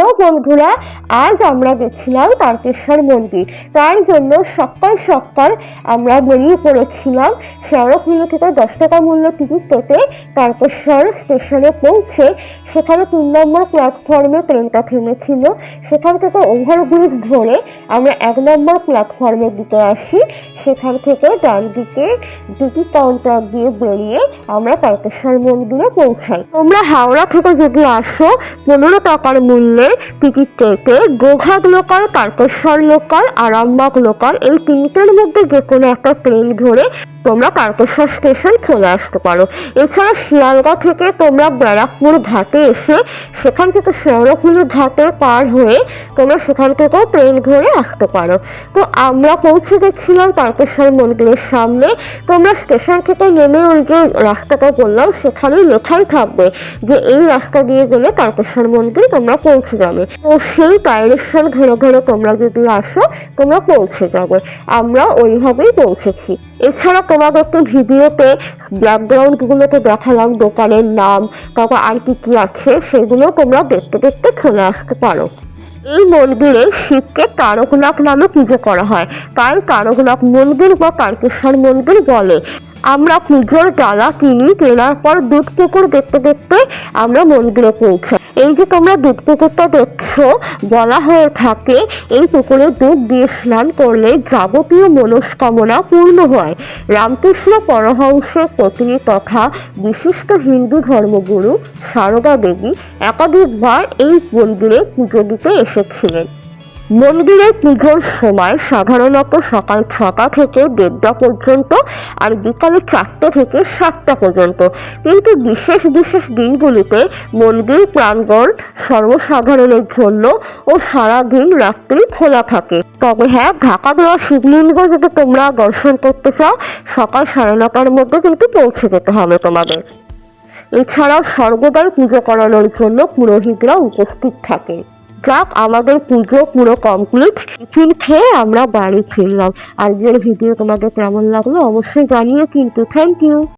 Hello বন্ধুরা, আজ আমরা গেছিলাম তারকেশ্বর মন্দির। তার জন্য সকাল সকাল আমরা বেরিয়ে পড়েছিলাম। শেওড়াফুলি থেকে দশ টাকা মূল্য টিকিট পেতে তারকেশ্বর স্টেশনে পৌঁছে সেখানে তিন নম্বর প্ল্যাটফর্মে ট্রেনটা থেমেছিল। সেখান থেকে ওভারব্রিজ ধরে আমরা এক নম্বর প্ল্যাটফর্মের দিকে আসি। সেখান থেকে ডান দিকে দুটি কাউন্টার দিয়ে বেরিয়ে আমরা তারকেশ্বর মন্দিরে পৌঁছাই। তোমরা হাওড়া থেকে যদি আসো, পনেরো টাকার মূল্যে টিকিট কেটে Goghat local Tarakeswar local, Arambagh local, এই তিনটের মধ্যে যে কোনো একটা ট্রেন ধরে তোমরা তারকেশ্বর স্টেশন চলে আসতে পারো। এছাড়া শিয়ালদা থেকে তোমরা ব্যারাকপুর ঘাটে এসে সেখান থেকে শেওড়াফুলি ঘাটের পার হয়ে তোমরা সেখান থেকেও ট্রেন ধরে আসতে পারো। তো আমরা পৌঁছে গেছিলাম তারকেশ্বর মন্দিরের সামনে। তোমরা স্টেশন থেকে নেমে ওই যে রাস্তাটা বললাম, সেখানেই লেখাই থাকবে যে এই রাস্তা দিয়ে গেলে তারকেশ্বর মন্দির তোমরা পৌঁছে যাবে। তো সেই ডাইরেকশন ধরে ধরে তোমরা যদি আসো, তোমরা পৌঁছে যাবে। আমরা ওইভাবেই পৌঁছেছি। এছাড়া তোমাদেরকে ভিডিওতে ব্যাকগ্রাউন্ডগুলোতে দেখালাম দোকানের নাম তারপর আর কি কি আছে সেগুলো তোমরা দেখতে দেখতে চলে আসতে পারো। এই মন্দিরে শিবকে তারকনাথ নামে পুজো করা হয়। তাই তারকনাথ মন্দির বা তারকেশ্বর মন্দির বলে। আমরা পুজোর ডালা কিনি, কেনার পর দুধ পুকুর দেখতে দেখতে আমরা মন্দিরে পৌঁছাই। এই যে তোমরা দুধ পুকুরটা দেখছ, বলা হয়ে থাকে এই পুকুরে দুধ দিয়ে স্নান করলে যাবতীয় মনস্কামনা পূর্ণ হয়। রামকৃষ্ণ পরহংসের পত্নী তথা বিশিষ্ট হিন্দু ধর্মগুরু সারদা দেবী একাধিকবার এই মন্দিরে পুজো দিতে এসেছিলেন। মন্দিরে পুজোর সময় সাধারণত সকাল ছটা থেকে দেড়টা পর্যন্ত আর বিকালে চারটে থেকে সাতটা পর্যন্ত। কিন্তু বিশেষ বিশেষ দিনগুলিতে মন্দির, প্রাঙ্গণ সর্বসাধারণের জন্য ও সারাদিন রাত্রি খোলা থাকে। তবে হ্যাঁ ঢাকা দেওয়া শিবলিঙ্গ যদি তোমরা দর্শন করতে চাও, সকাল সাড়ে নটার মধ্যে কিন্তু পৌঁছে যেতে হবে তোমাদের। এছাড়াও সর্বদাই পুজো করানোর জন্য পুরোহিতরা উপস্থিত থাকে। যাক, আমাদের পুজো পুরো কমপ্লিট টিফিন খেয়ে আমরা বাড়ি ফিরলাম। আজকের ভিডিও তোমাদের কেমন লাগল অবশ্যই জানিও, কিন্তু থ্যাংক ইউ